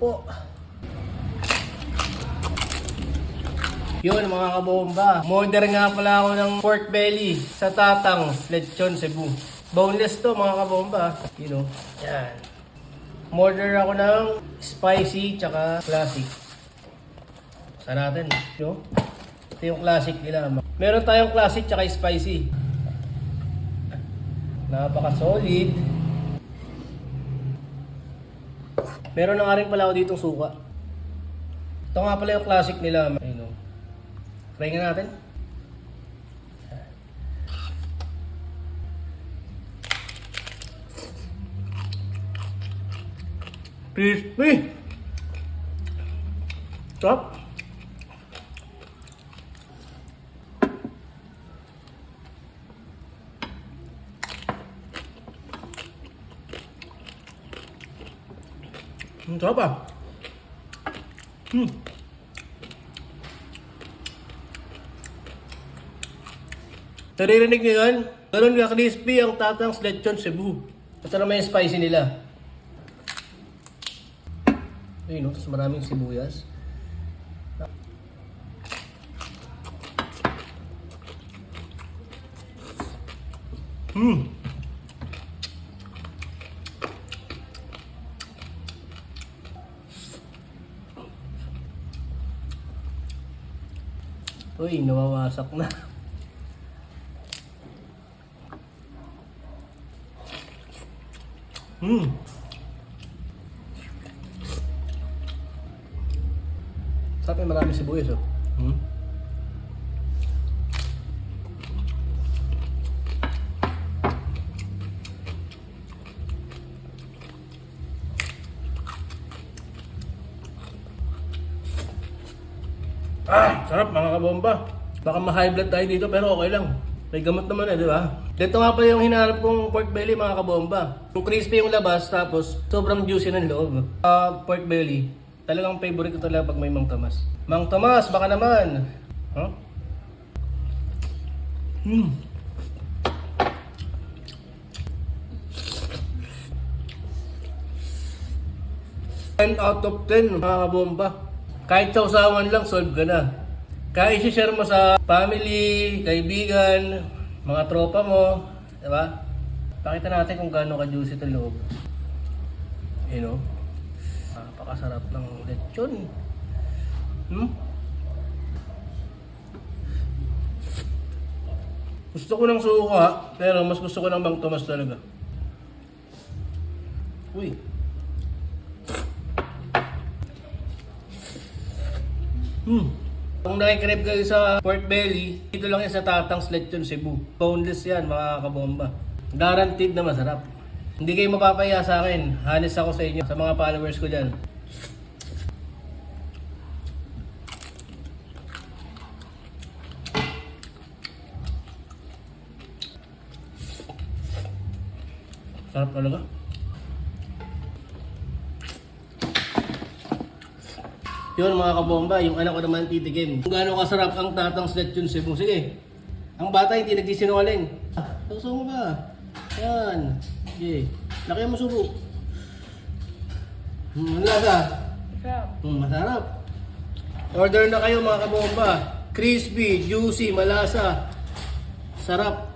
po. Yun mga kabomba. Modern nga pala ako ng pork belly sa Tatang Lechon Cebu. Boneless to mga kabomba. You know. Yan. Order ako ng spicy tsaka classic. Sa natin. You? Ito yung classic nila. Meron tayong classic tsaka spicy. Napaka-solid. Meron na nga rin pala ako ditong suka. Ito nga pala yung classic nila. Ayun o. Try nga natin. Crispy! Sarap! Ang sarap ah. Hmm. Naririnig niyo yun? Ganun ka crispy ang tatang lechon Cebu. Ito naman yung spicy nila. Ayun, no? Tapos maraming sibuyas. Hmm. Uy, nawawasak na. Hmm. Yung maraming sibuyas, oh. Hmm. Ah, sarap mga kabomba. Baka ma-high blood tayo dito pero okay lang. May gamot naman eh, di ba? Dito nga pa yung hinahanap kong pork belly mga kabomba. Yung crispy yung labas tapos sobrang juicy ng loob. Ah, pork belly. Talagang favorite ko talaga pag may Mang Tomas. Mang Tomas, baka naman. Huh? Hmm. Ten out of 10 mga kabomba. Kahit sa usawan lang, solve ka na. Kahit i-share mo sa family, kaibigan, mga tropa mo, di ba? Pakita natin kung gaano ka-juicy ito loob. You know? Napakasarap ng lechon. Hmm? Gusto ko ng suka, pero mas gusto ko ng Bang Tomas talaga. Uy. Hmm. Kung nakikrib kayo sa pork belly, dito lang yan sa Tatang's Lechon Cebu. Boneless yan, mga kabomba. Guaranteed na masarap. Hindi kayo mapapaya sa akin. Honest ako sa inyo, sa mga followers ko dyan. Sarap talaga. Yun mga kabomba, yung anak ko naman titigim. Kung gaano kasarap ang tatang lechon Cebu. Sige. Ang bata hindi nagsisinungaling. Suso mo ba? Yan. Sige. Laki mo subo. Hmm, ano lasa? Hmm, masarap. Order na kayo mga kabomba. Crispy, juicy, malasa. Sarap.